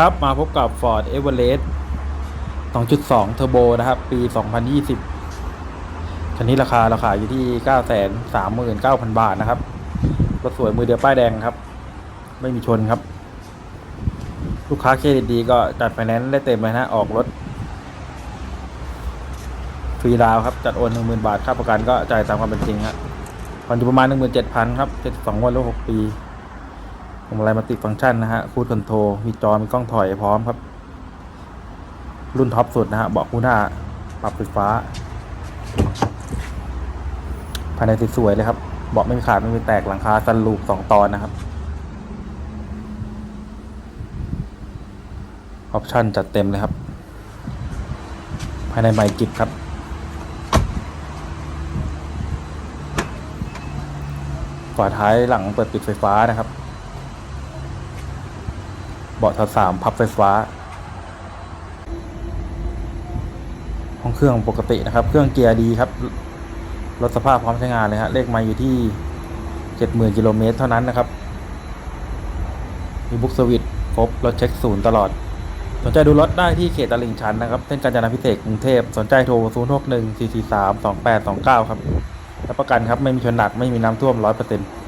ครับมาพบกับ Ford Everest 2.2 Turbo นะครับ ปี 2020 คันนี้ราคาราคาอยู่ที่ 939,000 บาทนะครับ รถสวยมือเดียวป้ายแดงครับ ไม่มีชนครับ ลูกค้าเครดิตดีก็จัดไฟแนนซ์ได้เต็มเลยนะ ออกรถ ฟรีดาวครับ จัดโอน 10,000 บาท ค่าประกันก็จ่ายตามความเป็นจริงครับผ่อนอยู่ประมาณ 17,000 ครับ 72 วันหรือ 6 ปี ผมอะไรมาติดฟังก์ชันนะฮะคูดคอนโทรมีจอมีกล้องถอยพร้อมครับ รุ่นท็อปสุดนะฮะเบาะคู่หน้าปรับไฟฟ้า ภายในสวยๆเลยครับเบาะไม่มีขาดไม่มีแตกหลังคาซันลูปสองตอนนะครับออปชั่นจัดเต็มเลยครับ ภายในใหม่กิบครับ ฝาท้ายหลังเปิดปิดไฟฟ้านะครับ บาะทับสามพับไฟฟ้า ห้องเครื่องปกตินะครับ เครื่องเกียร์ดีครับ รถสภาพพร้อมใช้งานเลยฮะ เลขไมาอยู่ที่เจ็ดหมื่นกิโลเมตรเท่านั้นนะครับ มีบุ๊กสวิตครบ รถเช็คศูนย์ตลอด สนใจดูรถได้ที่เขตตลิ่งชันนะครับ เส้นกาญจนาพิเศษกรุงเทพ สนใจโทร 0 6 1 4 4 3 2 8 2 9 ครับ รับประกันครับ ไม่มีชนหนัก ไม่มีน้ำท่วม100%